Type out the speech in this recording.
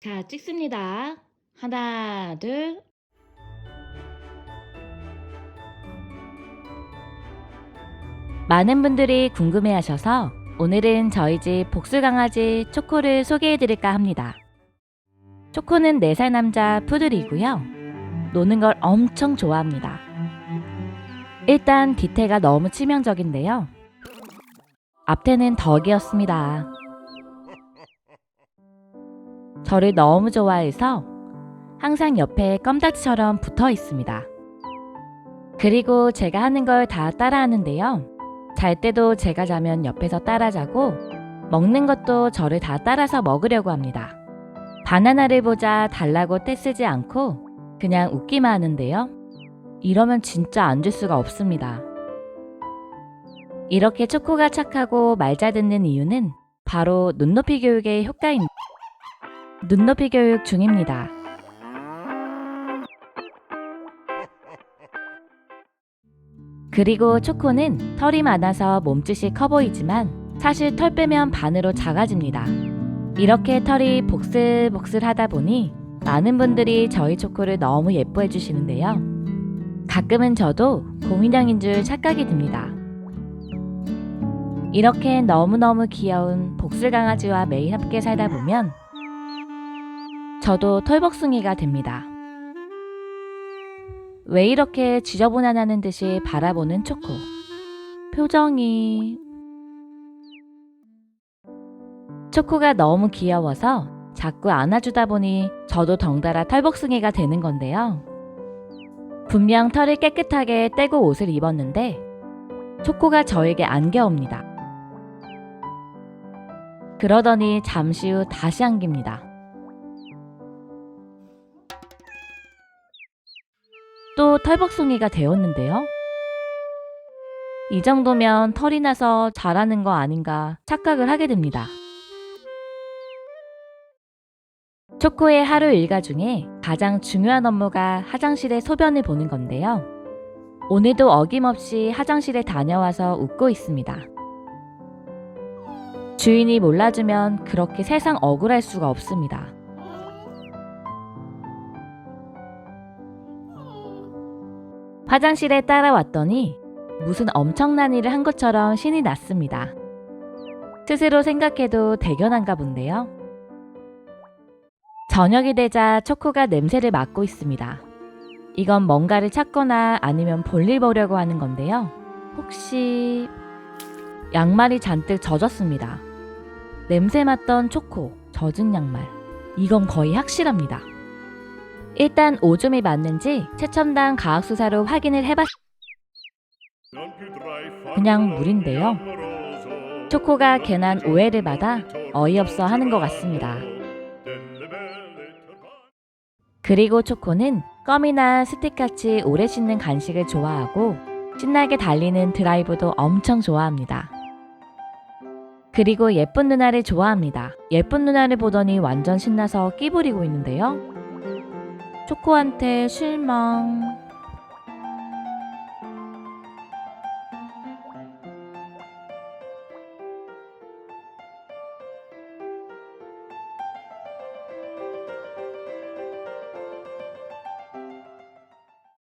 자, 찍습니다. 하나, 둘. 많은 분들이 궁금해 하셔서 오늘은 저희 집 복수 강아지 초코를 소개해 드릴까 합니다. 초코는 4살 남자 푸들이고요. 노는 걸 엄청 좋아합니다. 일단 뒤태가 너무 치명적인데요. 앞태는 덕이었습니다. 저를 너무 좋아해서 항상 옆에 껌다치처럼 붙어 있습니다. 그리고 제가 하는 걸 다 따라하는데요. 잘 때도 제가 자면 옆에서 따라자고 먹는 것도 저를 다 따라서 먹으려고 합니다. 바나나를 보자 달라고 떼쓰지 않고 그냥 웃기만 하는데요. 이러면 진짜 안 줄 수가 없습니다. 이렇게 초코가 착하고 말 잘 듣는 이유는 바로 눈높이 교육의 효과입니다. 눈높이 교육 중입니다. 그리고 초코는 털이 많아서 몸짓이 커 보이지만 사실 털 빼면 반으로 작아집니다. 이렇게 털이 복슬복슬 하다 보니 많은 분들이 저희 초코를 너무 예뻐해 주시는데요. 가끔은 저도 곰인형인 줄 착각이 듭니다. 이렇게 너무너무 귀여운 복슬 강아지와 매일 함께 살다 보면 저도 털복숭이가 됩니다. 왜 이렇게 지저분하다는 듯이 바라보는 초코. 표정이 초코가 너무 귀여워서 자꾸 안아주다 보니 저도 덩달아 털복숭이가 되는 건데요. 분명 털을 깨끗하게 떼고 옷을 입었는데 초코가 저에게 안겨옵니다. 그러더니 잠시 후 다시 안깁니다. 또 털복숭이가 되었는데요. 이 정도면 털이 나서 자라는 거 아닌가 착각을 하게 됩니다. 초코의 하루 일과 중에 가장 중요한 업무가 화장실에 소변을 보는 건데요. 오늘도 어김없이 화장실에 다녀와서 웃고 있습니다. 주인이 몰라주면 그렇게 세상 억울할 수가 없습니다. 화장실에 따라왔더니 무슨 엄청난 일을 한 것처럼 신이 났습니다. 스스로 생각해도 대견한가 본데요. 저녁이 되자 초코가 냄새를 맡고 있습니다. 이건 뭔가를 찾거나 아니면 볼일 보려고 하는 건데요. 혹시 양말이 잔뜩 젖었습니다. 냄새 맡던 초코, 젖은 양말. 이건 거의 확실합니다. 일단 오줌이 맞는지 최첨단 과학 수사로 확인을 해봤 그냥 물인데요. 초코가 괜한 오해를 받아 어이없어 하는 것 같습니다. 그리고 초코는 껌이나 스틱같이 오래 씹는 간식을 좋아하고 신나게 달리는 드라이브도 엄청 좋아합니다. 그리고 예쁜 누나를 좋아합니다. 예쁜 누나를 보더니 완전 신나서 끼부리고 있는데요. 초코한테 실망.